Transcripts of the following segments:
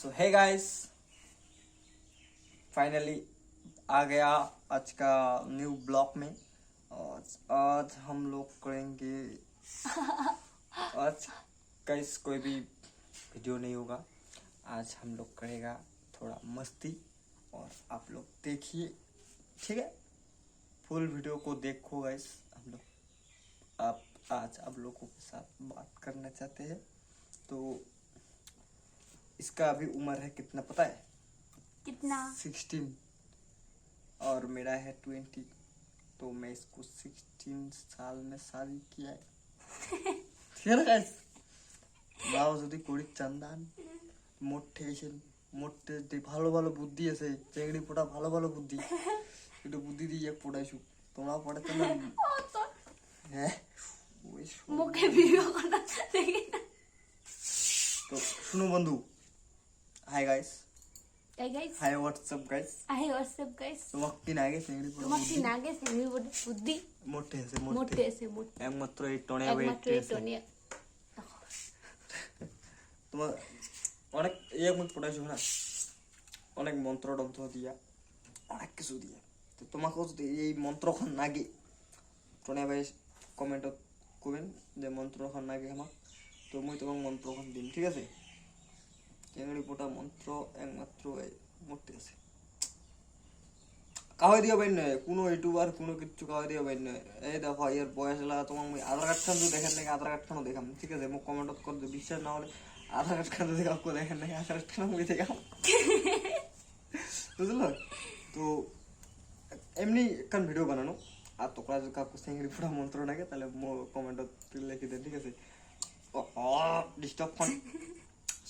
सो hey guys finally आ गया आज का न्यू ब्लॉग में। और आज हम लोग करेंगे आज गाइस कोई भी वीडियो नहीं होगा। आज हम लोग करेगा थोड़ा मस्ती और आप लोग देखिए ठीक है? फुल वीडियो को देखो गाइस हम लोग आप आज आप लोगों के साथ बात करना चाहते हैं। तो इसका अभी उम्र है कितना पता है कितना सिक्सटीन और मेरा है ट्वेंटी तो मैं इसको सिक्सटीन साल में शादी किया है ঠিক আছে guys? বাবা যদি করি চান্দান মোটে এসে মোটে যে ভালো ভালো বুদ্ধি আছে চেংড়ি পোটা ভালো ভালো বুদ্ধি একটু বুদ্ধি দিয়ে পড়াইছু তোমরা পড়াতে না হ্যাঁ ওই শোনো। মুখে ভিডিও করা দেখি না তো শুনো বন্ধু হাই গাইস তাই guys hi WhatsApp guys I WhatsApp guys তোমাকে কি না আগে চেংড়ি পোটা তোমার কি নাগে সেমি বুদ্ধি? মোটে আছে মোটে। আছে মোটে। একমাত্র এই টনে একমাত্র এই টনিয়া তোমার অনেক ইয়ে মুখ পড়াইছো না অনেক মন্ত্র টন্ত্র দিয়া অনেক কিছু দিয়া। তো তোমাকেও যদি এই মন্ত্রখন নাগে টনে ভাই কমেন্টত কবেন যে মন্ত্রখন নাগে আমাক তো মুই তোমাক মন্ত্রখন দিম ঠিক আছে? চেংড়ি পোটা মন্ত্র একমাত্র মূর্তি আছে। কাহাই দিয়া বাইন নয়, কোনো ইউটিউবার কোনো কিচ্ছু কাহাই দিয়া বাইন নয়। এই দেখো ইয়ার বয়স হলা তোমার মুই আধার কার্ড খান দেখেন নাকি, আধার কার্ড খানও দেখাম, ঠিক আছে? মোক কমেন্টত করে। বিশ্বাস না হলে আধার কার্ড খান যদি কাউকে দেখেন নাকি, আধার কার্ড খান মুই দেখাম। বুঝলো? তো এমনি একখান ভিডিও বানানো, আর তোমরা যদি কাউকে সিঙ্গড়ি ফুটা মন্ত্র নাগে তাহলে মো কমেন্টত লিখে দেন ঠিক আছে? ডিস্টার্ব ফোন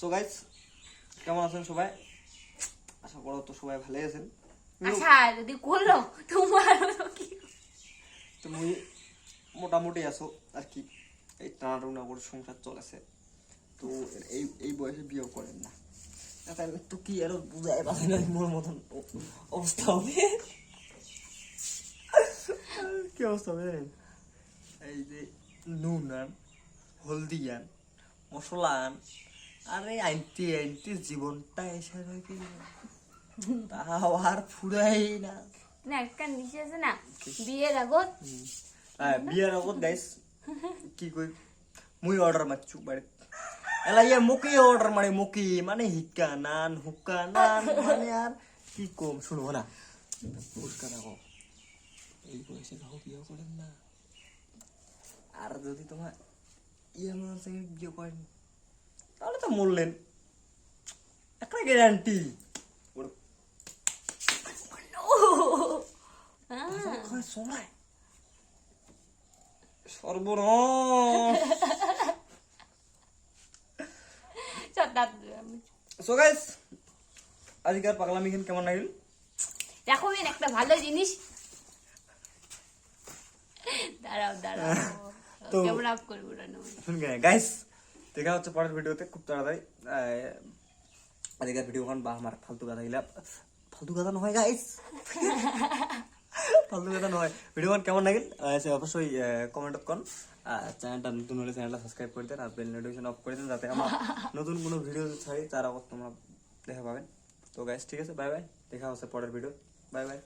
সো গাইস কেমন আছেন সবাই? আশা করো তো সবাই ভালোই আছেন। আচ্ছা যদি করল তোমার কি? তো মুই মোটামুটি আছো আর কি। এই টানাটুনা করে সংসার চলেছে। তো এই এই বয়সে বিয়ে করেন না। তাহলে তো কি আরও বুঝাই পারে না মোর মতন অবস্থা হবে। কি অবস্থা হবে জানেন? এই যে নুন আন হলদি আন মশলা আন আরে আনতে আনতে জীবনটা এসে গেল তাও আর ফুরাই না। না একটা নিচে আছে না বিয়ের আগত। হ্যাঁ বিয়ের আগত গাইস কি কই? মুই অর্ডার মারছু বাড়ি। এলা ইয়ে মুকি অর্ডার মানে মুকি মানে হিক্কা নান হুকা নান মানে আর কি কম? শুনব না। পুরস্কার রাখো এই বয়সে কাউ বিয়ে করেন না। আর যদি তোমার ইয়ে সঙ্গে বিয়ে করেন। তো মরলেন একটা গ্যারান্টি হ্যাঁ সর্বনাশ আজকের পাগলামি খেন কেমন লাগিল দেখো একটা ভালো জিনিস দাঁড়াও দাঁড়াও তো- কেমন আপ করব না গাইস দেখা হচ্ছে পরের ভিডিওতে, খুব তাড়াতাড়ি। আজকের ভিডিওখন বা আমার ফালতু কথা গিলা ফালতু কথা নহয় গাইস ফালতু কথা নহয় ভিডিওখন কেমন লাগিল? সে অবশ্যই কমেন্টত কন চ্যানেলটা নতুন হলে চ্যানেলটা সাবস্ক্রাইব করে দেন আর বেল নোটিফিকেশন অফ করে দেন যাতে আমার নতুন কোনো ভিডিও ছাড়ি, তার আগত তোমরা দেখা পাবেন। তো গাইস ঠিক আছে বাই বাই দেখা হচ্ছে পরের ভিডিও বাই বাই